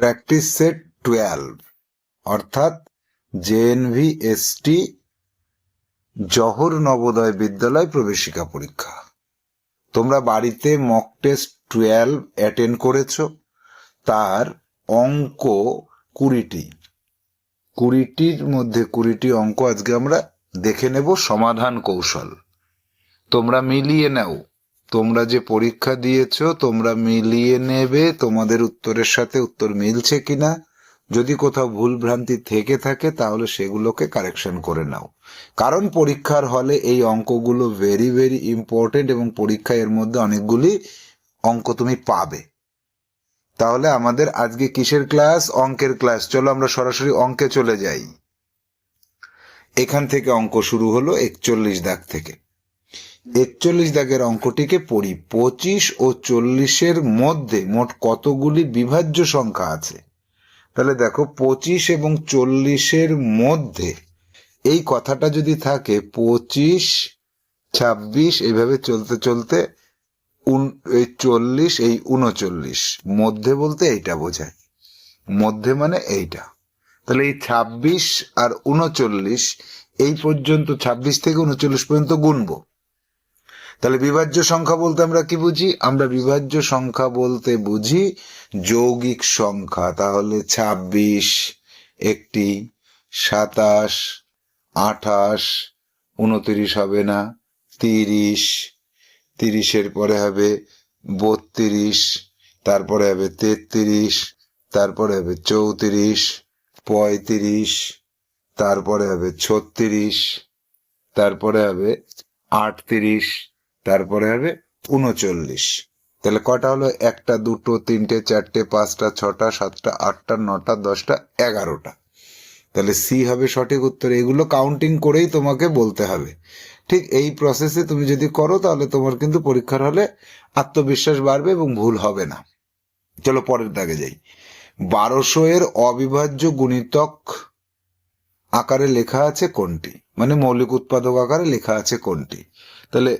Practice set twelve অর্থাৎ JNV ST Jawahar Navodaya Vidyalaya প্রবেশিকা পরীক্ষা তোমরা বাড়িতে মক টেস্ট টুয়েলভ অ্যাটেন্ড করেছ, তার অঙ্ক কুড়িটি। কুড়িটির মধ্যে কুড়িটি অঙ্ক আজকে আমরা দেখে নেব সমাধান কৌশল। তোমরা মিলিয়ে নাও। তোমরা যে পরীক্ষা দিয়েছ, তোমরা মিলিয়ে নেবে, তোমাদের উত্তরের সাথে উত্তর মিলছে কিনা। যদি কোথাও ভুল ভ্রান্তি থেকে থাকে, তাহলে সেগুলোকে কারেকশন করে নাও। কারণ পরীক্ষার হলে এই অঙ্কগুলো ভেরি ভেরি ইম্পর্টেন্ট এবং পরীক্ষা এর মধ্যে অনেকগুলি অঙ্ক তুমি পাবে। তাহলে আমাদের আজকে কিসের ক্লাস? অঙ্কের ক্লাস। চলো আমরা সরাসরি অঙ্কে চলে যাই। এখান থেকে অঙ্ক শুরু হলো একচল্লিশ দাগ থেকে। একচল্লিশ দাগের অঙ্কটিকে পড়ি। পঁচিশ ও চল্লিশের মধ্যে মোট কতগুলি বিভাজ্য সংখ্যা আছে? তাহলে দেখো, পঁচিশ এবং চল্লিশের মধ্যে এই কথাটা যদি থাকে, পঁচিশ, ছাব্বিশ, এইভাবে চলতে চলতে এই চল্লিশ, এই উনচল্লিশ। মধ্যে বলতে এইটা বোঝায়। মধ্যে মানে এইটা। তাহলে এই ছাব্বিশ আর উনচল্লিশ, এই পর্যন্ত ছাব্বিশ থেকে উনচল্লিশ পর্যন্ত গুনবো। তাহলে বিভাজ্য সংখ্যা বলতে আমরা কি বুঝি? আমরা বিভাজ্য সংখ্যা বলতে বুঝি যৌগিক সংখ্যা। তাহলে ছাব্বিশ, একটি, সাতাশ, আঠাশ, উনত্রিশ হবে না, তিরিশ, তিরিশের পরে হবে বত্রিশ, তারপরে হবে তেত্রিশ, তারপরে হবে চৌত্রিশ, পঁয়ত্রিশ, তারপরে হবে ছত্রিশ, তারপরে হবে আটত্রিশ তারপরে হবে উনচল্লিশ। তাহলে কটা হলো? একটা, দুটো, তিনটে, চারটে, পাঁচটা, ছটা, সাতটা, আটটা, নটা, দশটা, এগারোটা। তাহলে সি হবে সঠিক উত্তর। এগুলো কাউন্টিং করেই তোমাকে বলতে হবে। ঠিক এই প্রসেসে তুমি যদি করো, তাহলে তোমার কিন্তু পরীক্ষার হলে আত্মবিশ্বাস বাড়বে এবং ভুল হবে না। চলো পরের দাগে যাই। বারোশো এর অবিভাজ্য গুণিতক আকারে লেখা আছে কোনটি? মানে মৌলিক উৎপাদক আকারে লেখা আছে কোনটি? তাহলে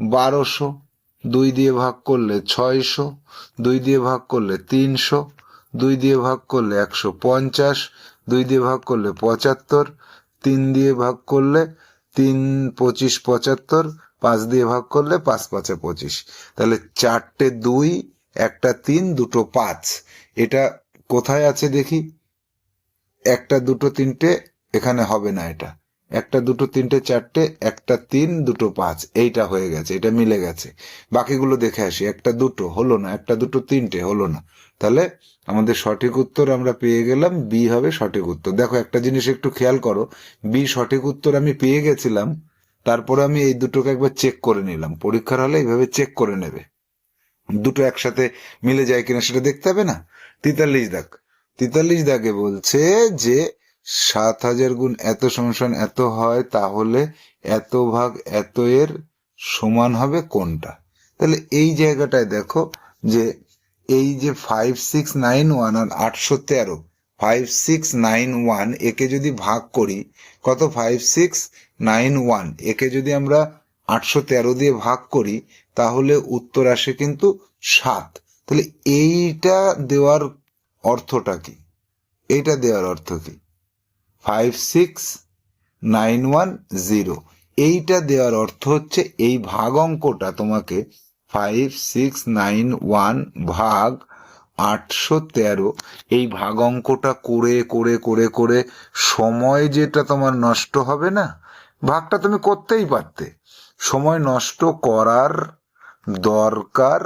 বারোশো, দুই দিয়ে ভাগ করলে ছয়শো, দুই দিয়ে ভাগ করলে তিনশো, দুই দিয়ে ভাগ করলে একশো পঞ্চাশ, দুই দিয়ে ভাগ করলে পঁচাত্তর, তিন দিয়ে ভাগ করলে তিন পঁচিশ পঁচাত্তর, পাঁচ দিয়ে ভাগ করলে পাঁচ পাঁচে পঁচিশ। তাহলে চারটে দুই, একটা তিন, দুটো পাঁচ। এটা কোথায় আছে দেখি? একটা, দুটো, তিনটে, এখানে হবে না এটা। একটা দুটো তিনটে চারটে, একটা তিন, দুটো পাঁচ। এইটা হয়ে গেছে, এটা মিলে গেছে। বাকিগুলো দেখে আসি, একটা দুটো হলো না, একটা দুটো তিনটে হলো না। তাহলে আমাদের সঠিক উত্তর আমরা পেয়ে গেলাম বি হবে সঠিক উত্তর। দেখো, একটা জিনিস একটু খেয়াল করো বি সঠিক উত্তর আমি পেয়ে গেছিলাম, তারপরে আমি এই দুটোকে একবার চেক করে নিলাম। পরীক্ষার হলে এইভাবে চেক করে নেবে। দুটো একসাথে মিলে যায় কিনা সেটা দেখতে হবে না? তেতাল্লিশ দাগ। তেতাল্লিশ দাগে বলছে যে সাত হাজার গুণ এত সমান এত হয়, তাহলে এত ভাগ এত এর সমান হবে কোনটা? তাহলে এই জায়গাটায় দেখো যে এই যে ফাইভ সিক্স নাইন ওয়ান আর আটশো তেরো ফাইভ সিক্স নাইন ওয়ান একে যদি ভাগ করি, কত? ফাইভ সিক্স নাইন ওয়ান একে যদি আমরা আটশো তেরো দিয়ে ভাগ করি, তাহলে উত্তর আসে কিন্তু সাত। তাহলে এইটা দেওয়ার অর্থটা কি? এইটা দেওয়ার অর্থ কি? Five six nine one zero এইটা দেওয়ার অর্থ হচ্ছে এই ভাগ অঙ্কটা তোমাকে ফাইভ সিক্স নাইন ওয়ান ভাগ আটশো তেরো, এই ভাগ অঙ্কটা করে করে করে করে সময় যেটা তোমার নষ্ট হবে না, ভাগটা তুমি করতেই পারতে। সময় নষ্ট করার দরকার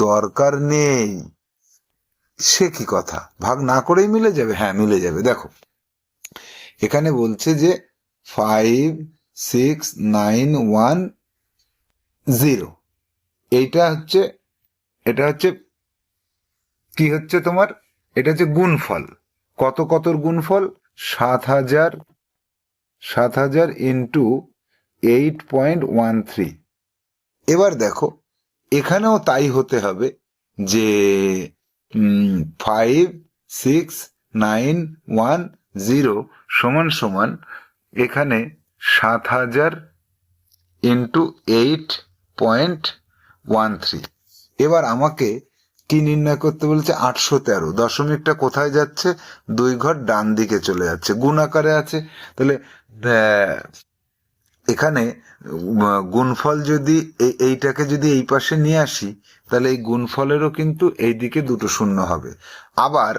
দরকার নেই। সে কি কথা? ভাগ না করেই মিলে যাবে? হ্যাঁ মিলে যাবে। দেখো, এখানে বলছে যে five six nine one zero এইটা হচ্ছে, এটা হচ্ছে কি হচ্ছে তোমার? এটা হচ্ছে গুণফল। কত কতর গুণফল? সাত হাজার সাত হাজার into eight point one three এবার দেখো, এখানেও তাই হতে হবে যে five six nine one zero সমান সমান এখানে সাত হাজার into eight point one three এবার আমাকে কি নির্ণয় করতে বলছে? আটশো তেরো। দশমিকটা কোথায় যাচ্ছে? দুই ঘর ডান দিকে চলে যাচ্ছে। গুণ আকারে আছে। তাহলে এখানে গুণফল যদি এই- এইটাকে যদি এই পাশে নিয়ে আসি, তাহলে এই গুণফলেরও কিন্তু এই দিকে দুটো শূন্য হবে। আবার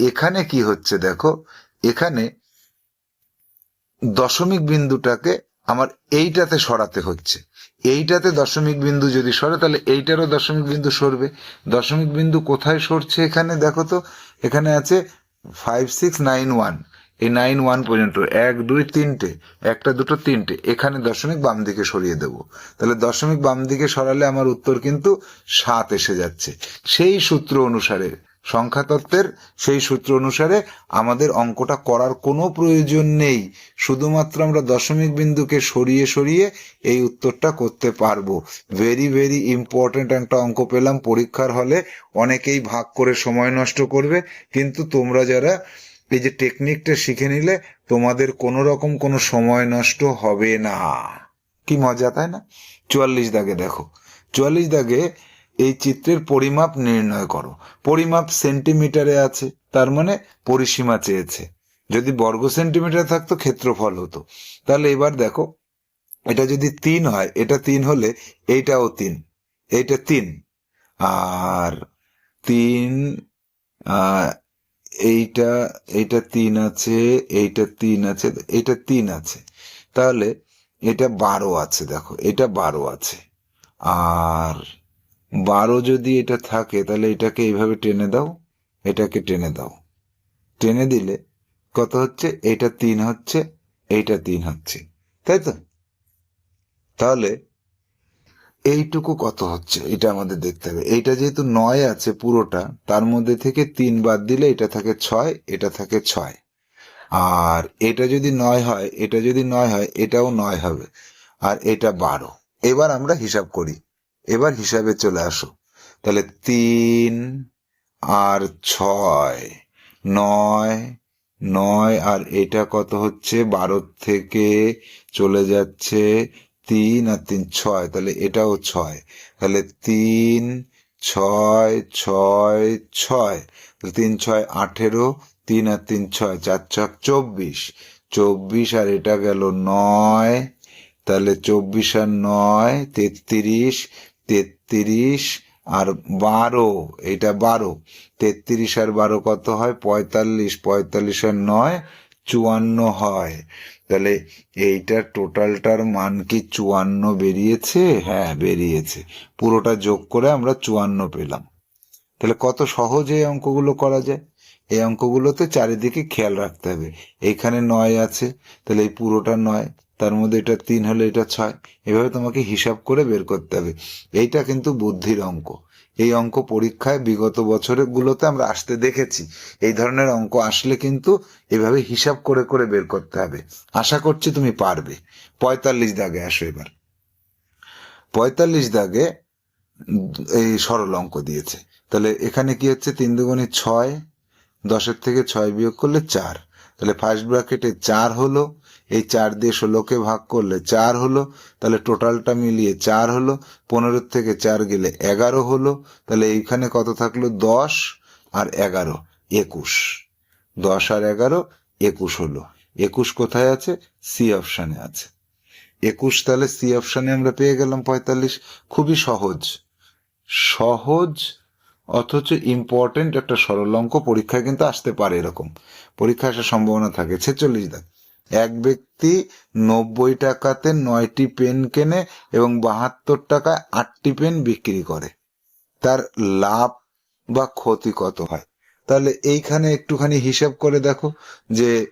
এখানে কি হচ্ছে দেখো, এখানে দশমিক বিন্দুটাকে আমার এইটাতে সরাতে হচ্ছে। এইটাতে দশমিক বিন্দু যদি সরে, তাহলে এইটারও দশমিক বিন্দু সরবে। দশমিক বিন্দু কোথায় সরছে এখানে দেখো তো, এখানে আছে ফাইভ সিক্স নাইন ওয়ান এই নাইন ওয়ান পর্যন্ত, এক, দুই, তিনটে, একটা, দুটো, তিনটে, এখানে দশমিক বাম দিকে সরিয়ে দেব। তাহলে দশমিক বাম দিকে সরালে আমার উত্তর কিন্তু সাত এসে যাচ্ছে। সেই সূত্র অনুসারে সংখ্যা তত্ত্বের সেই সূত্র অনুসারে আমাদের অঙ্কটা করার কোনো প্রয়োজন নেই। শুধুমাত্র আমরা দশমিক বিন্দুকে সরিয়ে সরিয়ে এই উত্তরটা করতে পারব। ভেরি ভেরি ইম্পর্টেন্ট একটা অঙ্ক পেলাম। পরীক্ষার হলে অনেকেই ভাগ করে সময় নষ্ট করবে। কিন্তু তোমরা যারা এই যে টেকনিকটা শিখে নিলে তোমাদের কোনো রকম কোনো সময় নষ্ট হবে না। কি মজা, তাই না? চুয়াল্লিশ দাগে দেখো। চুয়াল্লিশ দাগে এই চিত্রের পরিমাপ নির্ণয় করো। পরিমাপ সেন্টিমিটারে আছে, তার মানে পরিসীমা চেয়েছে। যদি বর্গ সেন্টিমিটার থাকতো, ক্ষেত্রফল হতো। তাহলে এবার দেখো, এটা যদি তিন হয়, এটা তিন হলে এইটাও তিন। এইটা তিন। আর তিন এইটা এইটা তিন আছে, এইটা তিন আছে, এইটা তিন আছে। তাহলে এটা বারো আছে, দেখো, এটা বারো আছে। আর বারো যদি এটা থাকে, তাহলে এটাকে এইভাবে টেনে দাও, এটাকে টেনে দাও। টেনে দিলে কত হচ্ছে? এইটা তিন হচ্ছে, এইটা তিন হচ্ছে। তাই তো? তাহলে এইটুকু কত হচ্ছে? এটা আমাদের দেখতে হবে। এইটা যেহেতু নয় আছে পুরোটা, তার মধ্যে থেকে তিন বাদ দিলে এটা থাকে ছয়, এটা থাকে ছয়। আর এটা যদি নয় হয়, এটা যদি নয় হয়, এটাও নয় হবে। আর এটা বারো। এবার আমরা হিসাব করি। এবার হিসাবে চলে আসো। তাহলে তিন আর ছয়, নয় নয় আর এটা কত হচ্ছে? বারো থেকে চলে যাচ্ছে তিন আর তিন, ছয়, তাহলে এটাও ছয়। তাহলে তিন, ছয় ছয় ছয়, তাহলে তিন, ছয়, আঠেরো, তিন আর তিন, ছয়, চার ছক চব্বিশ। চব্বিশ আর এটা গেল নয়, তাহলে চব্বিশ আর নয়, তেত্রিশ তেত্রিশ আর বারো, এটা বারো। তেত্রিশ আর বারো কত হয়? পঁয়তাল্লিশ পঁয়তাল্লিশ আর নয়, চুয়ান্ন হয়। তাহলে এইটার টোটালটার মান কি চুয়ান্ন বেরিয়েছে? হ্যাঁ বেরিয়েছে। পুরোটা যোগ করে আমরা চুয়ান্ন পেলাম। তাহলে কত সহজ এই অঙ্কগুলো করা যায়? এই অঙ্কগুলোতে চারিদিকে খেয়াল রাখতে হবে। এইখানে নয় আছে, তাহলে এই পুরোটা নয়, তার মধ্যে এটা তিন হলে এটা ছয়। এভাবে তোমাকে হিসাব করে বের করতে হবে। এইটা কিন্তু বুদ্ধির অঙ্ক। এই অঙ্ক পরীক্ষায় বিগত বছরের গুলোতে আমরা আসতে দেখেছি। এই ধরনের অঙ্ক আসলে কিন্তু এভাবে হিসাব করে করে বের করতে হবে। আশা করছি তুমি পারবে। পঁয়তাল্লিশ দাগে আসো এবার। পঁয়তাল্লিশ দাগে এই সরল অঙ্ক দিয়েছে। তাহলে এখানে কি হচ্ছে? তিন দুগুণে ছয়, দশের থেকে ছয় বিয়োগ করলে চার। তাহলে ফার্স্ট ব্র্যাকেটে চার হলো। এই চার দিয়ে ষোলোকে ভাগ করলে চার হলো, তাহলে টোটালটা মিলিয়ে চার হলো পনেরোর থেকে চার গেলে এগারো হলো, তাহলে এইখানে কত থাকল? দশ আর এগারো, একুশ। দশ আর এগারো, একুশ হলো। একুশ কোথায় আছে? সি অপশানে আছে। একুশ তাহলে সি অপশানে আমরা পেয়ে গেলাম পঁয়তাল্লিশ। খুবই সহজ। সহজ, অথচ ইম্পর্টেন্ট একটা সরল অঙ্ক পরীক্ষায় কিন্তু আসতে পারে এরকম। পরীক্ষা আসার সম্ভাবনা থাকে। ছেচল্লিশ দাগ। এক ব্যক্তি নব্বই টাকাতে নয়টি পেন কেনে এবং বাহাত্তর টাকায় আটটি পেন বিক্রি করে। তার লাভ বা ক্ষতি কত হয়? তাহলে এইখানে একটুখানি হিসাব করে দেখো যে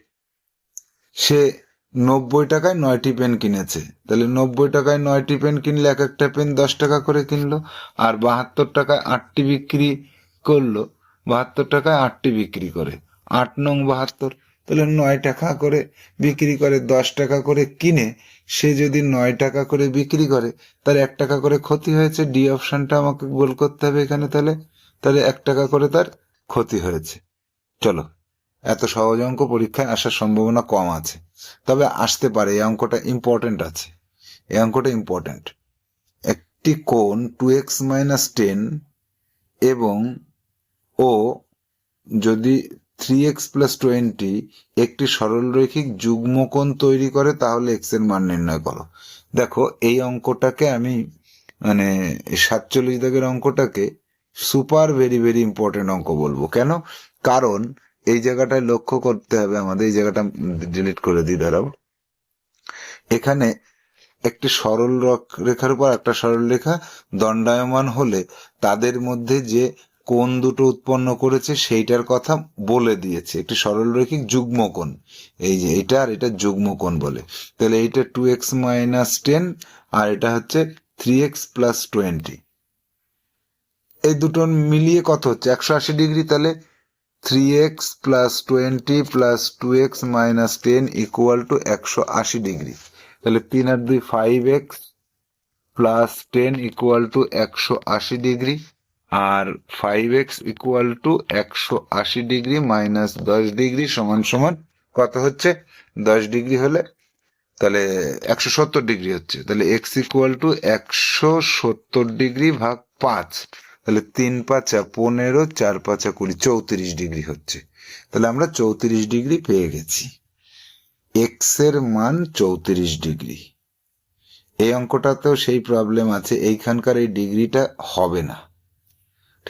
সে নব্বই টাকায় নয়টি পেন কিনেছে। তাহলে নব্বই টাকায় নয়টি পেন কিনলে এক একটা পেন দশ টাকা করে কিনলো, আর বাহাত্তর টাকায় আটটি বিক্রি করল, বাহাত্তর টাকায় আটটি বিক্রি করে। আট নং বাহাত্তর। তাহলে নয় টাকা করে বিক্রি করে, দশ টাকা করে কিনে, সে যদি নয় টাকা করে বিক্রি করে তার এক টাকা করে ক্ষতি হয়েছে। ডি অপশনটা আমাকে গোল করতে হবে এখানে তাহলে। তাহলে এক টাকা করে তার ক্ষতি হয়েছে। চলো, এত সহজ অঙ্ক, পরীক্ষায় আসার সম্ভাবনা কম আছে। তবে আসতে পারে, এই অঙ্কটা ইম্পর্টেন্ট আছে। এই অঙ্কটা ইম্পর্টেন্ট একটি কোণ টু এক্স মাইনাস টেন এবং ও যদি থ্রি এক্স প্লাস টোয়েন্টি একটি সরলরৈখিক যুগ্মকোণ তৈরি করে, তাহলে এক্সের মান নির্ণয় করো। দেখো, এই অঙ্কটাকে আমি মানে সাতচল্লিশ দাগের অঙ্কটাকে সুপার ভেরি ভেরি ইম্পর্টেন্ট অঙ্ক বলব। কেন? কারণ এই জায়গাটায় লক্ষ্য করতে হবে আমাদের, এই জায়গাটা ডিলিট করে দিই, দাঁড়াও। এখানে একটি সরল রেখার উপর একটা সরল রেখা দণ্ডায়মান হলে তাদের মধ্যে যে কোণ দুটো উৎপন্ন করেছে সেইটার কথা বলে দিয়েছে। একটি সরলরৈখিক যুগ্মকোণ। এই যে এটা আর এটা যুগ্মকোণ বলে। তাহলে এইটা টু এক্স মাইনাস টেন আর এটা হচ্ছে থ্রি এক্স প্লাস টোয়েন্টি এই দুটো মিলিয়ে কত হচ্ছে? একশো আশি ডিগ্রি, তাহলে three x plus twenty plus two x minus ten equal to একশো আশি ডিগ্রি। তাহলে তিন আর দুই five x plus ten equal to একশো আশি ডিগ্রি। আর ফাইভ এক্স ইকুয়াল টু একশো আশি ডিগ্রি মাইনাস দশ ডিগ্রি সমান সমান কত হচ্ছে? দশ ডিগ্রি হলে তাহলে একশো সত্তর ডিগ্রি হচ্ছে। তাহলে এক্স ইকুয়াল টু একশো সত্তর ডিগ্রি ভাগ পাঁচ, তাহলে তিন পাঁচা পনেরো, চার পাঁচা কুড়ি, চৌত্রিশ ডিগ্রি হচ্ছে। তাহলে আমরা চৌত্রিশ ডিগ্রি পেয়ে গেছি। এক্সের মান চৌত্রিশ ডিগ্রি এই অঙ্কটাতেও সেই প্রবলেম আছে, এইখানকার এই ডিগ্রিটা হবে না।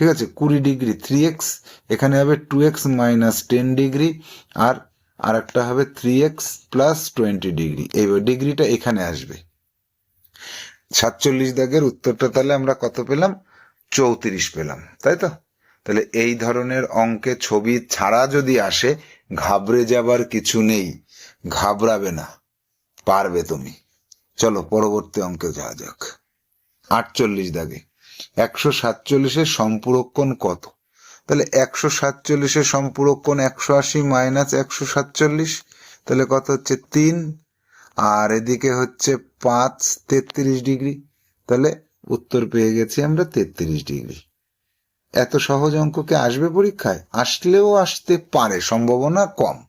ঠিক আছে? কুড়ি ডিগ্রি থ্রি এক্স এখানে হবে two x minus ten degree, আর আর একটা হবে three x plus twenty degree. এই ডিগ্রিটা এখানে আসবে। সাতচল্লিশ দাগের উত্তরটা তাহলে আমরা কত পেলাম? চৌত্রিশ পেলাম, তাই তো? তাহলে এই ধরনের অঙ্কে ছবি ছাড়া যদি আসে, ঘাবড়ে যাবার কিছু নেই, ঘাবড়াবে না, পারবে তুমি। চলো, পরবর্তী অঙ্কে যাওয়া যাক। আটচল্লিশ দাগে। একশো সাতচল্লিশের সম্পূরক্ষণ কত? তাহলে একশো সাতচল্লিশের সম্পূরক কোণ একশো আশি মাইনাস একশো সাতচল্লিশ, তাহলে কত হচ্ছে তিন? আর এদিকে হচ্ছে পাঁচ, তেত্রিশ ডিগ্রি। তাহলে উত্তর পেয়ে গেছি আমরা তেত্রিশ ডিগ্রি। এত সহজ অঙ্ককে আসবে পরীক্ষায়? আসলেও আসতে পারে, সম্ভাবনা কম।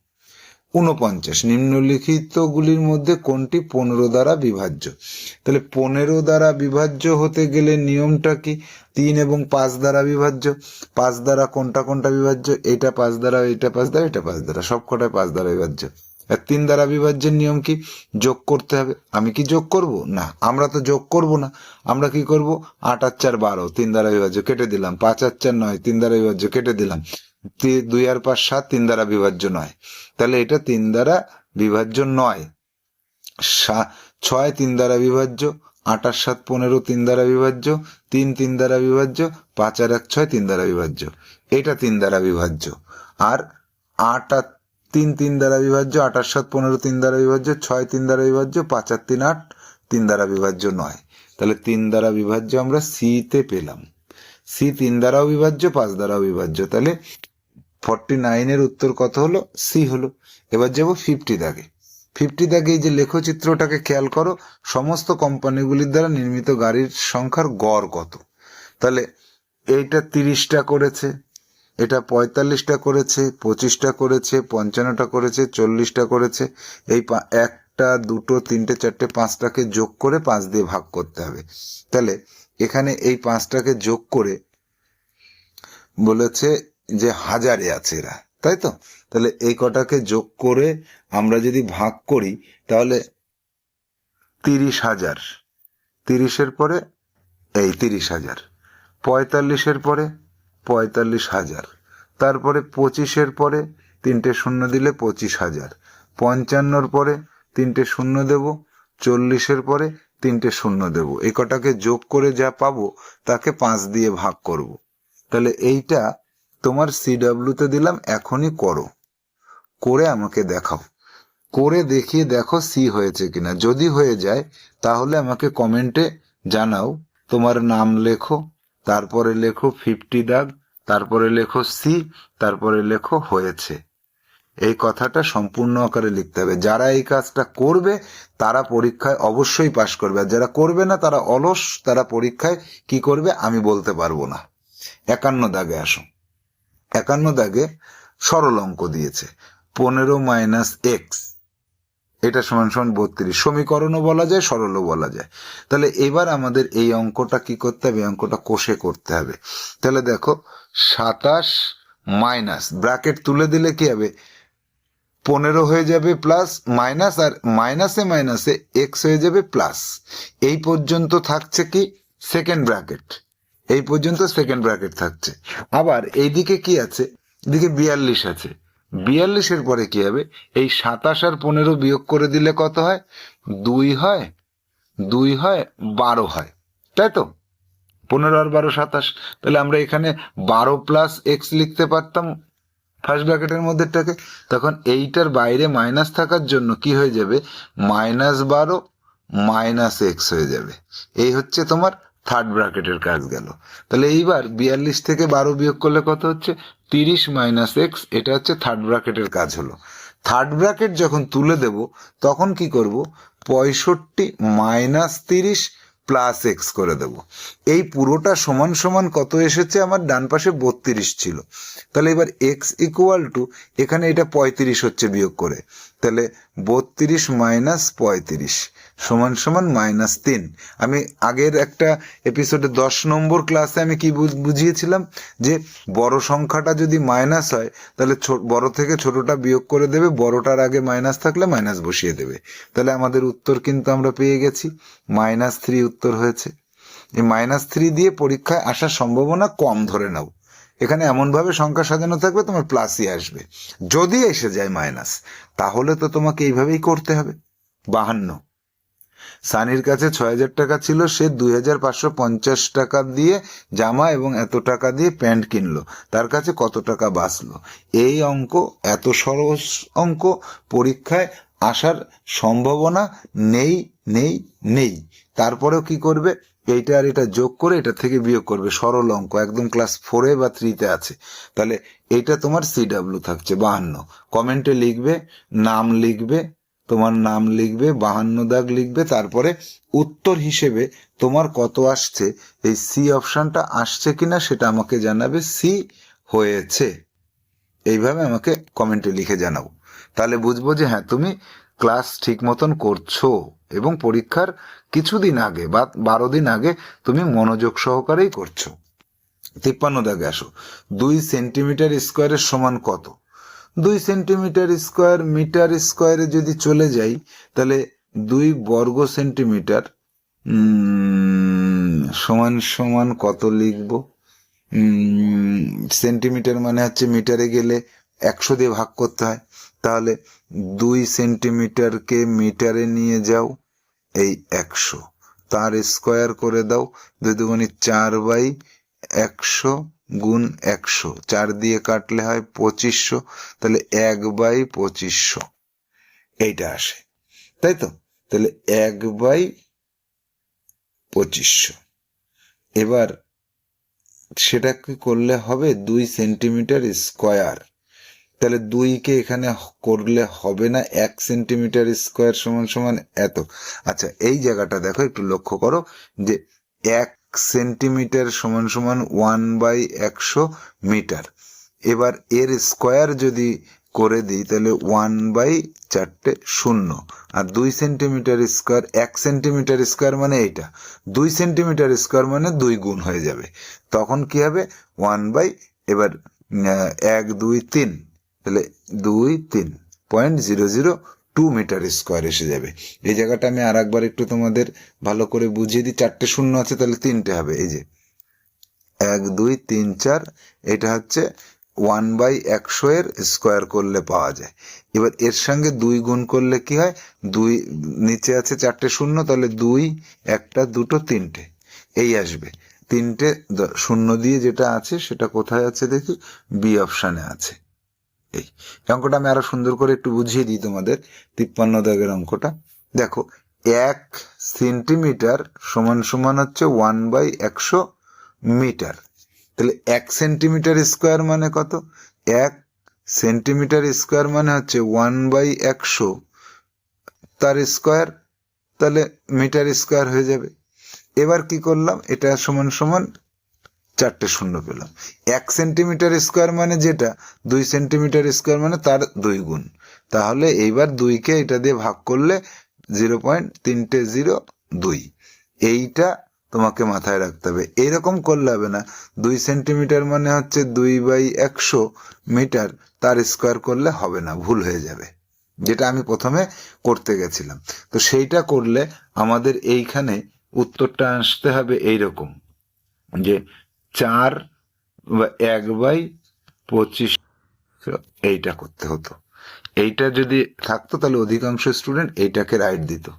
উনপঞ্চাশ নিম্নলিখিত গুলির মধ্যে কোনটি পনেরো দ্বারা বিভাজ্য? তাহলে পনেরো দ্বারা বিভাজ্য হতে গেলে নিয়মটা কি? তিন এবং পাঁচ দ্বারা বিভাজ্য। পাঁচ দ্বারা কোনটা কোনটা বিভাজ্য? এটা পাঁচ দ্বারা, এটা পাঁচ দ্বারা, এটা পাঁচ দ্বারা। সব কটায় পাঁচ দ্বারা বিভাজ্য। আর তিন দ্বারা বিভাজ্যের নিয়ম কি? যোগ করতে হবে। আমি কি যোগ করব? না, আমরা তো যোগ করব না। আমরা কি করব? আট আর চার বারো, তিন দ্বারা বিভাজ্য, কেটে দিলাম। পাঁচ আর চার নয়, তিন দ্বারা বিভাজ্য, কেটে দিলাম। দুই আর পাঁচ সাত তিন দ্বারা বিভাজ্য নয় তাহলে এটা তিন দ্বারা বিভাজ্য নয় ছয় তিন দ্বারা বিভাজ্য আট আর সাত পনেরো তিন দ্বারা বিভাজ্য তিন তিন দ্বারা বিভাজ্য পাঁচ আর এক ছয় তিন দ্বারা বিভাজ্য এটা তিন দ্বারা বিভাজ্য আর আট আর তিন তিন দ্বারা বিভাজ্য আট আর সাত পনেরো তিন দ্বারা বিভাজ্য ছয় তিন দ্বারা বিভাজ্য পাঁচ আর তিন আট তিন দ্বারা বিভাজ্য নয় তাহলে তিন দ্বারা বিভাজ্য আমরা সিতে পেলাম সি তিন দ্বারাও বিভাজ্য পাঁচ দ্বারাও বিভাজ্য তাহলে ফর্টি নাইনের উত্তর কত হলো? সি হলো। এবার যাব ফিফটি দাগে। ফিফটি দাগে এই যে লেখচিত্রটাকে খেয়াল করো, সমস্ত কোম্পানিগুলির দ্বারা নির্মিত গাড়ির সংখ্যার গড় কত? তাহলে এইটা তিরিশটা করেছে, এটা পঁয়তাল্লিশটা করেছে, পঁচিশটা করেছে, পঞ্চান্নটা করেছে, চল্লিশটা করেছে। এই একটা, দুটো, তিনটে, চারটে, পাঁচটাকে যোগ করে পাঁচ দিয়ে ভাগ করতে হবে। তাহলে এখানে এই পাঁচটাকে যোগ করে বলেছে যে হাজারে আছে এরা, তাই তো? তাহলে এই কটাকে যোগ করে আমরা যদি ভাগ করি, তাহলে তিরিশ হাজার। তিরিশের পরে, এই তিরিশ হাজার। পঁয়তাল্লিশের পরে, পঁয়তাল্লিশ হাজার। তারপরে পঁচিশের পরে তিনটে শূন্য দিলে পঁচিশ হাজার। পঞ্চান্নর পরে তিনটে শূন্য দেব। চল্লিশের পরে তিনটে শূন্য দেব। এই কটাকে যোগ করে যা পাবো, তাকে পাঁচ দিয়ে ভাগ করব। তাহলে এইটা তোমার সিডাব্লিউতে দিলাম, এখনই করো। করে আমাকে দেখাও। করে দেখিয়ে দেখো সি হয়েছে কিনা। যদি হয়ে যায়, তাহলে আমাকে কমেন্টে জানাও। তোমার নাম লেখো, তারপরে লেখো ফিফটি দাগ, তারপরে লেখো সি তারপরে লেখো হয়েছে। এই কথাটা সম্পূর্ণ আকারে লিখতে হবে। যারা এই কাজটা করবে, তারা পরীক্ষায় অবশ্যই পাশ করবে। আর যারা করবে না, তারা অলস, তারা পরীক্ষায় কি করবে, আমি বলতে পারব না। একান্ন দাগে আসো। একান্ন দাগে সরল অঙ্ক দিয়েছে। পনেরো মাইনাস এক্স, এটা সমান সমান বত্রিশ। সমীকরণও বলা যায়, সরলও বলা যায়। তাহলে এবার আমাদের এই অঙ্কটা কি করতে হবে? অঙ্কটা কোষে করতে হবে। তাহলে দেখো, সাতাশ মাইনাস, ব্র্যাকেট তুলে দিলে কি হবে? পনেরো হয়ে যাবে প্লাস মাইনাস, আর মাইনাসে মাইনাসে এক্স হয়ে যাবে প্লাস। এই পর্যন্ত থাকছে কি? Second bracket. এই পর্যন্ত সেকেন্ড ব্র্যাকেট থাকছে। আবার এইদিকে কি আছে? এদিকে বিয়াল্লিশ আছে। বিয়াল্লিশের পরে কি হবে? এই সাতাশ আর পনেরো বিয়োগ করে দিলে কত হয়? দুই হয় দুই হয়, বারো হয়। তাই তো? পনেরো আর বারো সাতাশ। তাহলে আমরা এখানে বারো প্লাস এক্স লিখতে পারতাম ফার্স্ট ব্র্যাকেটের মধ্যেটাকে তখন এইটার বাইরে মাইনাস থাকার জন্য কি হয়ে যাবে? মাইনাস বারো মাইনাস এক্স হয়ে যাবে। এই হচ্ছে তোমার থার্ড ব্র্যাকেটের কাজ গেল। তাহলে এইবার বিয়াল্লিশ থেকে বারো বিয়োগ করলে কত হচ্ছে? তিরিশ মাইনাস এক্স এটা হচ্ছে থার্ড ব্র্যাকেটের কাজ হলো। থার্ড ব্র্যাকেট যখন তুলে দেব, তখন কি করব? পঁয়ষট্টি মাইনাস তিরিশ প্লাস এক্স করে দেব। এই পুরোটা সমান সমান কত এসেছে? আমার ডান পাশে বত্রিশ ছিল। তাহলে এবার এক্স ইকুয়াল টু এখানে এটা পঁয়ত্রিশ হচ্ছে বিয়োগ করে। তাহলে বত্রিশ মাইনাস পঁয়ত্রিশ। সমান সমান মাইনাস তিন। আমি আগের একটা এপিসোডে দশ নম্বর ক্লাসে আমি কি বুঝিয়েছিলাম? যে বড় সংখ্যাটা যদি মাইনাস হয়, তাহলে বড় থেকে ছোটটা বিয়োগ করে দেবে, বড়টার আগে মাইনাস থাকলে মাইনাস বসিয়ে দেবে। তাহলে আমাদের উত্তর কিন্তু আমরা পেয়ে গেছি। মাইনাস থ্রি উত্তর হয়েছে। এই মাইনাস থ্রি দিয়ে পরীক্ষায় আসার সম্ভাবনা কম ধরে নাও। এখানে এমনভাবে সংখ্যা সাজানো থাকবে, তোমার প্লাসই আসবে। যদি এসে যায় মাইনাস তাহলে তো তোমাকে এইভাবেই করতে হবে। বাহান্ন। সানির কাছে ছয় হাজার টাকা ছিল, সে দুই হাজার পাঁচশো পঞ্চাশ টাকা দিয়ে জামা এবং এত টাকা দিয়ে প্যান্ট কিনলো। তার কাছে কত টাকা বাঁচলো? এই অঙ্ক, এত সহজ অঙ্ক, পরীক্ষায় আসার সম্ভাবনা নেই নেই নেই। তারপরেও কি করবে? এইটা আর এটা যোগ করে এটা থেকে বিয়োগ করবে। সরল অঙ্ক, একদম ক্লাস ফোরে বা থ্রিতে আছে। তাহলে এইটা তোমার সিডাব্লিউ থাকছে, বাহান্ন। কমেন্টে লিখবে, নাম লিখবে তোমার নাম লিখবে, বাহান্ন দাগ লিখবে, তারপরে উত্তর হিসেবে তোমার কত আসছে, এই সি অপশানটা আসছে কিনা সেটা আমাকে জানাবে, সি হয়েছে। এইভাবে আমাকে কমেন্টে লিখে জানাও। তাহলে বুঝব যে হ্যাঁ তুমি ক্লাস ঠিক মতন করছ এবং পরীক্ষার কিছুদিন আগে বা বারো দিন আগে তুমি মনোযোগ সহকারেই করছ। তিপ্পান্ন দাগে আসো। দুই সেন্টিমিটার স্কোয়ারের সমান কত? দুই সেন্টিমিটার স্কোয়ার মিটার স্কোয়ারে যদি চলে যাই, তাহলে দুই বর্গ সেন্টিমিটার সমান সমান কত লিখব? সেন্টিমিটার মানে হচ্ছে মিটারে গেলে একশো দিয়ে ভাগ করতে হয়। তাহলে দুই সেন্টিমিটারকে মিটারে নিয়ে যাও, এই একশো। তার স্কোয়ার করে দাও, দুই দুগুণি চার বাই একশো গুণ একশো। চার দিয়ে কাটলে হয় পঁচিশশো, তাহলে এক বাই পঁচিশশো। এইটা আসে। তাই তো? তাহলে এক বাই পঁচিশশো। এবার সেটা কি করলে হবে? দুই সেন্টিমিটার স্কোয়ার। তাহলে দুইকে এখানে করলে হবে না এক সেন্টিমিটার স্কোয়ার সমান সমান এত। আচ্ছা এই জায়গাটা দেখো, একটু লক্ষ্য করো যে এক সেন্টিমিটার সমান সমান ওয়ান বাই একশো মিটার। এবার এর স্কোয়ার যদি করে দিই, তাহলে ওয়ান বাই চারটে শূন্য। আর দুই সেন্টিমিটার স্কোয়ার, এক সেন্টিমিটার স্কোয়ার মানে এইটা। দুই সেন্টিমিটার স্কোয়ার মানে দুই গুণ হয়ে যাবে। তখন কি হবে? ওয়ান বাই, এবার এক, দুই, তিন। তাহলে দুই, তিন। Point zero zero two metre square এসে যাবে। এই জায়গাটা আমি আর একবার একটু তোমাদের ভালো করে বুঝিয়ে দিই। চারটে শূন্য আছে, তাহলে তিনটে হবে। এই যে, এক, দুই, তিন, চার, এটা হচ্ছে ওয়ান বাই একশো এর স্কোয়ার করলে পাওয়া যায়। এবার এর সঙ্গে দুই গুণ করলে কি হয়? দুই, নিচে আছে চারটে শূন্য, তাহলে দুই, একটা, দুটো, তিনটে। এই আসবে। তিনটে শূন্য দিয়ে যেটা আছে, সেটা কোথায় আছে দেখি? বি অপশানে আছে। এই অঙ্কটা আমি আরও সুন্দর করে একটু বুঝিয়ে দিই তোমাদের। তিপ্পান্ন দাগের অঙ্কটা। দেখো, এক সেন্টিমিটার সমান সমান হচ্ছে ওয়ান বাই একশো মিটার। তাহলে এক সেন্টিমিটার স্কোয়ার মানে কত? এক সেন্টিমিটার স্কোয়ার মানে হচ্ছে ওয়ান বাই একশো। তার স্কোয়ার, তাহলে মিটার স্কোয়ার হয়ে যাবে। এবার কি করলাম? এটা সমান সমান চারটে শূন্য পেলাম। এক সেন্টিমিটার স্কোয়ার মানে যেটা, দুই সেন্টিমিটার স্কোয়ার মানে তার দুই গুণ। তাহলে এইবার দুইকে এটা দিয়ে ভাগ করলে জিরো পয়েন্ট তিনটে জিরো দুই। এইটা তোমাকে মাথায় রাখতে হবে। এইরকম করলে হবে না। দুই সেন্টিমিটার মানে হচ্ছে দুই বাই একশো মিটার, তার স্কোয়ার করলে হবে না, ভুল হয়ে যাবে। যেটা আমি প্রথমে করতে গেছিলাম। তো সেইটা করলে আমাদের এইখানে উত্তরটা আসতে হবে এইরকম, যে চার বা এক বাই পঁচিশ, এইটা করতে হতো। এইটা যদি থাকতো, তাহলে অধিকাংশ স্টুডেন্ট এইটাকে রাইট দিত।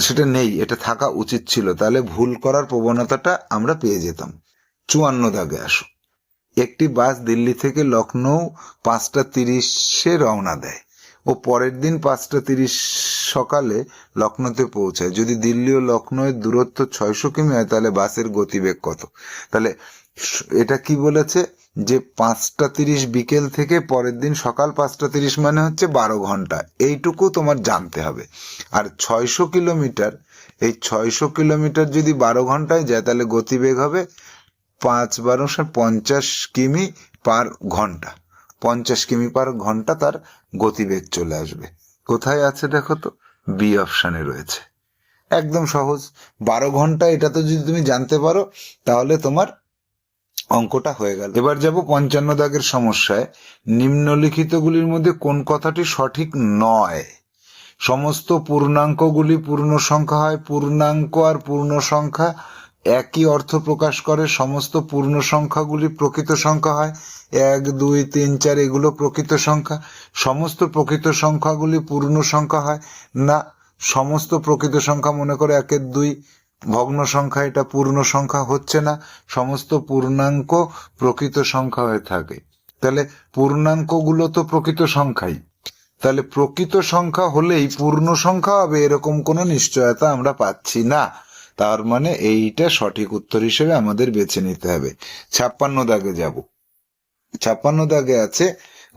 সেটা নেই, এটা থাকা উচিত ছিল। তাহলে ভুল করার প্রবণতাটা আমরা পেয়ে যেতাম। চুয়ান্ন দাগে আসো। একটি বাস দিল্লি থেকে লখনৌ পাঁচটা তিরিশে রওনা দেয়। ও পরের দিন পাঁচটা তিরিশ সকালে লখনৌতে পৌঁছায়। যদি দিল্লি ও লখনৌয়ের দূরত্ব ছয়শো কিমি হয়, তাহলে বাসের গতিবেগ কত? তাহলে এটা কি বলেছে? যে পাঁচটা তিরিশ বিকেল থেকে পরের দিন সকাল পাঁচটা তিরিশ মানে হচ্ছে বারো ঘণ্টা। এইটুকু তোমার জানতে হবে। আর ছয়শো কিলোমিটার, এই ছয়শো কিলোমিটার যদি বারো ঘন্টায় যায়, তাহলে গতিবেগ হবে পাঁচ বারোশো পঞ্চাশ কিমি পার ঘণ্টা। পঞ্চাশ কিমি পার ঘণ্টা তার গতিবেগ চলে আসবে। কোথায় আছে দেখো তো? বি অপশানে রয়েছে। একদম সহজ। বারো ঘণ্টা এটা তো যদি তুমি জানতে পারো, তাহলে তোমার অঙ্কটা হয়ে গেল। এবার যাব পঞ্চান্ন দাগের সমস্যায়। নিম্নলিখিতগুলির মধ্যে কোন কথাটি সঠিক নয়? সমস্ত পূর্ণাঙ্কগুলি পূর্ণ সংখ্যা হয়। পূর্ণাঙ্ক আর পূর্ণ সংখ্যা একই অর্থ প্রকাশ করে, সমস্ত পূর্ণ সংখ্যাগুলি প্রকৃত সংখ্যা হয়। এক, দুই, তিন, চার, এগুলো প্রকৃত সংখ্যা। সমস্ত প্রকৃত সংখ্যাগুলি পূর্ণ সংখ্যা হয়। না, সমস্ত প্রকৃত সংখ্যা মনে করে একের দুই ভগ্ন সংখ্যা, এটা পূর্ণ সংখ্যা হচ্ছে না। সমস্ত পূর্ণাঙ্ক প্রকৃত সংখ্যা হয়ে থাকে। তাহলে পূর্ণাঙ্কগুলো তো প্রকৃত সংখ্যাই। তাহলে প্রকৃত সংখ্যা হলেই পূর্ণ সংখ্যা হবে, এরকম কোনো নিশ্চয়তা আমরা পাচ্ছি না। তার মানে এইটা সঠিক উত্তর হিসেবে আমাদের বেছে নিতে হবে। ছাপ্পান্ন দাগে যাব। ছাপ্পান্ন দাগে আছে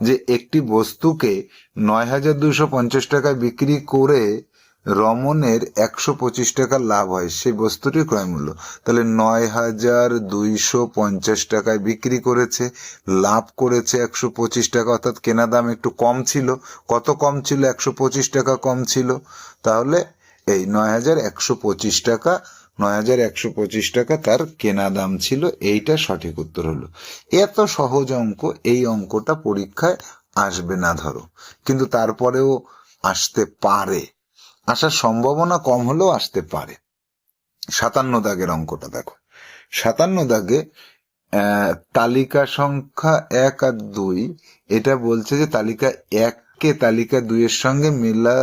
যে একটি বস্তুকে নয় হাজার দুইশো পঞ্চাশ টাকায় বিক্রি করে রমনের একশো পঁচিশ টাকা লাভ হয়, সেই বস্তুটি ক্রয় মূল্য। তাহলে নয় হাজার দুইশো পঞ্চাশ টাকায় বিক্রি করেছে, লাভ করেছে একশো পঁচিশ টাকা, অর্থাৎ কেনা দাম একটু কম ছিল। কত কম ছিল? একশো পঁচিশ টাকা কম ছিল। তাহলে এই নয় হাজার একশো পঁচিশ টাকা, নয় হাজার একশো পঁচিশ টাকা তার কেনা দাম ছিল, এইটা সঠিক উত্তর হলো। এত সহজ অঙ্ক, এই অঙ্কটা পরীক্ষায় আসবে না ধরো, কিন্তু তারপরেও আসতে পারে। আসার সম্ভাবনা কম হলেও আসতে পারে। সাতান্ন দাগের অঙ্কটা দেখো। সাতান্ন দাগে তালিকা সংখ্যা এক আর দুই, এটা বলছে যে তালিকা এককে তালিকা দুইয়ের সঙ্গে মেলা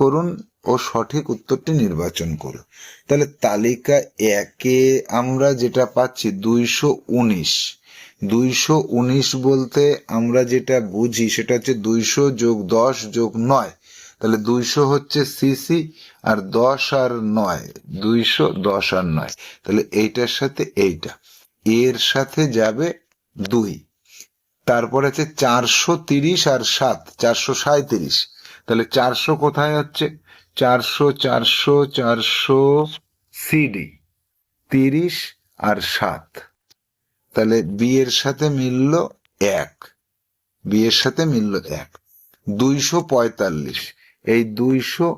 করুন ও সঠিক উত্তরটি নির্বাচন করুন। তাহলে তালিকা একে আমরা যেটা পাচ্ছি দুইশো উনিশ। দুইশো উনিশ বলতে আমরা যেটা বুঝি সেটা হচ্ছে দুইশো যোগ দশ যোগ নয়। তাহলে দুইশো হচ্ছে সিসি আর দশ আর নয়। দুইশো দশ আর নয়। তাহলে এইটার সাথে এইটা। এর সাথে যাবে দুই। তারপর আছে চারশো তিরিশ আর সাত, চারশো সাঁত্রিশ তাহলে চারশো কোথায় হচ্ছে? চারশো চারশো চারশো সিডি তিরিশ আর সাত। তাহলে বি এর সাথে মিলল এক। বি এর সাথে মিলল এক। দুইশো পঁয়তাল্লিশ। এই দুইশো,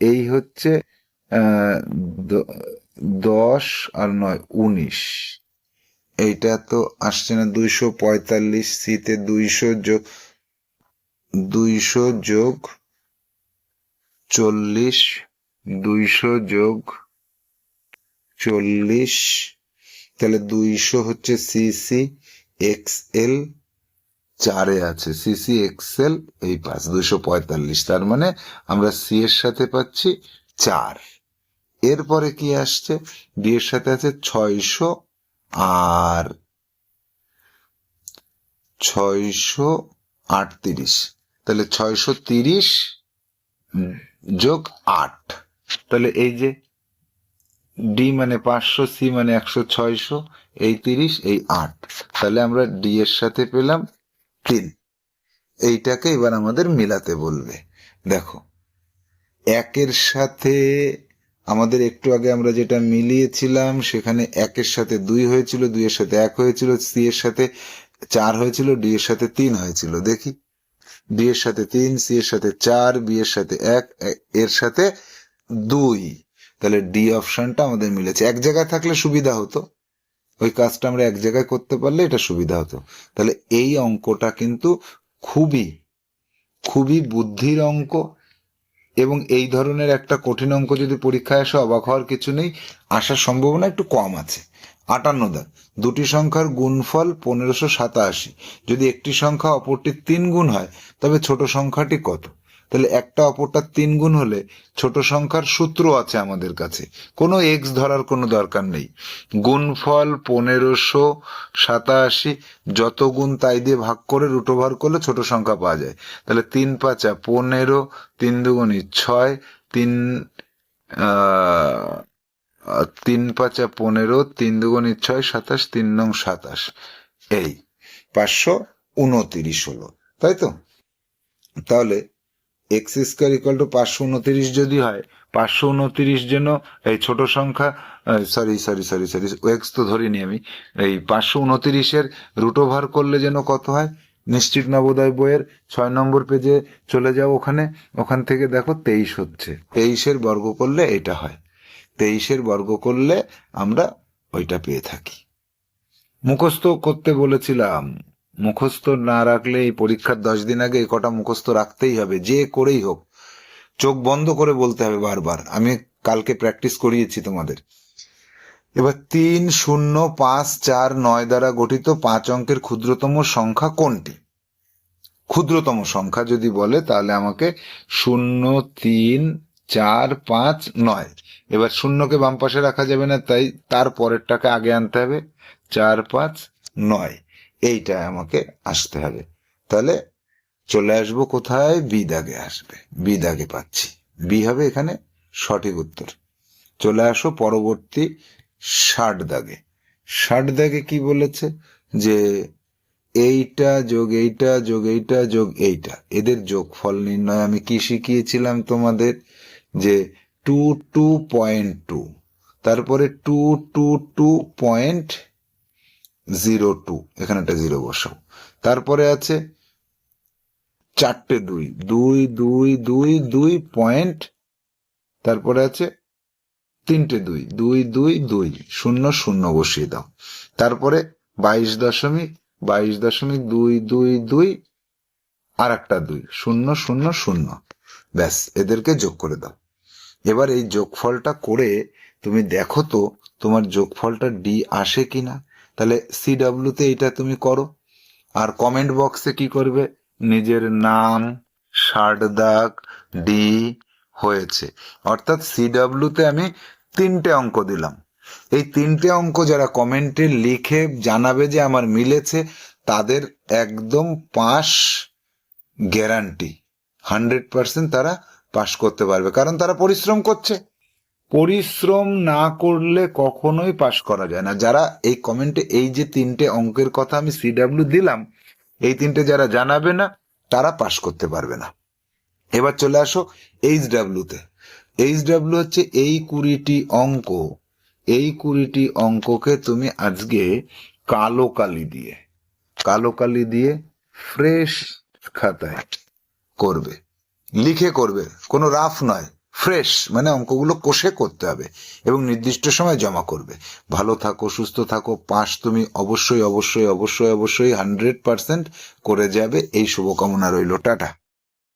এই হচ্ছে দশ আর নয়, উনিশ। এইটা তো আসছে না দুইশো পঁয়তাল্লিশ সিতে দুইশো যোগ দুইশো যোগ চল্লিশ দুইশো যোগ চল্লিশ, তাহলে দুইশো হচ্ছে সিসি এক্স এল চারে আছে সিসি এক্সেল এই পাঁচ, দুইশো পঁয়তাল্লিশ, তার মানে আমরা সি এর সাথে পাচ্ছি চার। এরপরে কি আসছে? ডি এর সাথে আছে ছয়শো আর ছয়শো আটত্রিশ, তাহলে ছয়শো তিরিশ যোগ আট। তাহলে এই যে ডি মানে পাঁচশো সি মানে একশো, ছয়শো, এই তিরিশ, এই আট। তাহলে আমরা ডি এর সাথে পেলাম তিন। এইটাকে এবার আমাদের মিলাতে বলবে। দেখো, একের সাথে আমাদের একটু আগে আমরা যেটা মিলিয়েছিলাম, সেখানে একের সাথে দুই হয়েছিল, দুইয়ের সাথে এক হয়েছিল সি এর সাথে চার হয়েছিল ডি এর সাথে তিন হয়েছিল। দেখি। ডি এর সাথে তিন সি এর সাথে চার বি এর সাথে এক এর সাথে দুই। তাহলে ডি অপশনটা আমাদের মিলেছে। এক জায়গায় থাকলে সুবিধা হতো। ওই কাজটা আমরা এক জায়গায় করতে পারলে এটা সুবিধা হতো। তাহলে এই অঙ্কটা কিন্তু খুবই খুবই বুদ্ধির অঙ্ক। এবং এই ধরনের একটা কঠিন অঙ্ক যদি পরীক্ষায় আসে, অবাক হওয়ার কিছু নেই। আসার সম্ভাবনা একটু কম আছে। আটান্ন দাগ দুটি সংখ্যার গুণফল পনেরোশো সাতাশি। যদি একটি সংখ্যা অপরটির তিন গুণ হয়, তবে ছোট সংখ্যাটি কত? তাহলে একটা অপরটার তিন গুণ হলে ছোট সংখ্যার সূত্র আছে আমাদের কাছে। কোনো এক্স ধরার কোনো দরকার নেই। গুণফল পনেরোশো সাতাশি, যত গুণ তাই দিয়ে ভাগ করে রুট ওভার করলে ছোট সংখ্যা পাওয়া যায়। তাহলে তিন পাঁচা পনেরো, তিন দুগুণি ছয়, তিন তিন পাঁচা পনেরো, তিন দুগুণি ছয়, সাতাশ, তিন নং সাতাশ। এই, পাঁচশো উনতিরিশ হলো, তাই তো? তাহলে এক্স স্কোয়ার ইকুয়াল টু পাঁচশো উনতিরিশ যদি হয়, পাঁচশো উনতিরিশ যেন এই ছোট সংখ্যা sorry sorry sorry sorry x তো ধরিনি আমি, এই পাঁচশো উনতিরিশের রুট ওভার করলে যেন কত হয়? নিশ্চিত নবোদয় বইয়ের, ছয় নম্বর পেজে চলে যাও ওখানে, ওখান থেকে দেখো তেইশ হচ্ছে, তেইশের বর্গ করলে এটা হয়। তেইশের বর্গ করলে আমরা ওইটা পেয়ে থাকি। মুখস্থ করতে বলেছিলাম, মুখস্থ না রাখলে এই পরীক্ষার দশ দিন আগে এই কটা মুখস্থ রাখতেই হবে, যে করেই হোক। চোখ বন্ধ করে বলতে হবে বারবার, আমি কালকে প্র্যাকটিস করিয়েছি তোমাদের। এবার তিন শূন্য পাঁচ চার নয় দ্বারা গঠিত পাঁচ অঙ্কের ক্ষুদ্রতম সংখ্যা কোনটি? ক্ষুদ্রতম সংখ্যা যদি বলে, তাহলে আমাকে শূন্য তিন চার পাঁচ নয় এবার শূন্যকে বাম পাশে রাখা যাবে না, তাই তার পরেরটাকে আগে আনতে হবে। চার, পাঁচ, নয়, এইটা আমাকে আসতে হবে। তাহলে চলে আসব কোথায়? বি দাগে আসবে। বি দাগে পাচ্ছি। বি হবে এখানে সঠিক উত্তর। চলে আসো পরবর্তী ষাট দাগে। ষাট দাগে কি বলেছে? যে এইটা যোগ এইটা যোগ এইটা যোগ এইটা। এদের যোগফল নির্ণয় আমি কি শিখিয়েছিলাম তোমাদের? যে টু টু পয়েন্ট টু তারপরে two two two point zero two এখানে একটা জিরো বসাও। তারপরে আছে চারটে দুই দুই দুই দুই দুই পয়েন্ট তারপরে আছে তিনটে দুই দুই দুই দুই, শূন্য শূন্য বসিয়ে দাও। তারপরে বাইশ দশমিক বাইশ দশমিক দুই দুই দুই আর একটা দুই, শূন্য শূন্য শূন্য, ব্যাস, এদেরকে যোগ করে দাও। এবার এই যোগফলটা করে তুমি দেখো তো তোমার যোগফলটা ডি আসে কিনা। তাহলে সিডাব্লিউতে এটা তুমি করো। আর কমেন্ট বক্সে কি করবে? নিজের নাম, ষাট দাগ ডি হয়েছে। অর্থাৎ সিডাব্লিউতে আমি তিনটে অঙ্ক দিলাম। এই তিনটে অঙ্ক যারা কমেন্টে লিখে জানাবে যে আমার মিলেছে, তাদের একদম পাস গ্যারান্টি হান্ড্রেড পার্সেন্ট তারা পাশ করতে পারবে, কারণ তারা পরিশ্রম করছে। পরিশ্রম না করলে কখনোই পাশ করা যায় না। যারা এই কমেন্টে এই যে তিনটে অঙ্কের কথা আমি সিডাব্লিউ দিলাম, এই তিনটে যারা জানাবে না, তারা পাশ করতে পারবে না। এবার চলে আসো এইচ ডাব্লিউতে এইচ ডাব্লিউ হচ্ছে এই কুড়িটি অঙ্ক। এই কুড়িটি অঙ্ককে তুমি আজকে কালো কালি দিয়ে, কালো কালি দিয়ে ফ্রেশ খাতায় করবে। লিখে করবে। কোনো রাফ নয়। ফ্রেশ মানে অঙ্কগুলো কোষে করতে হবে এবং নির্দিষ্ট সময় জমা করবে। ভালো থাকো, সুস্থ থাকো পাঁচ তুমি অবশ্যই অবশ্যই অবশ্যই অবশ্যই হান্ড্রেড পার্সেন্ট করে যাবে। এই শুভকামনা রইল, টাটা।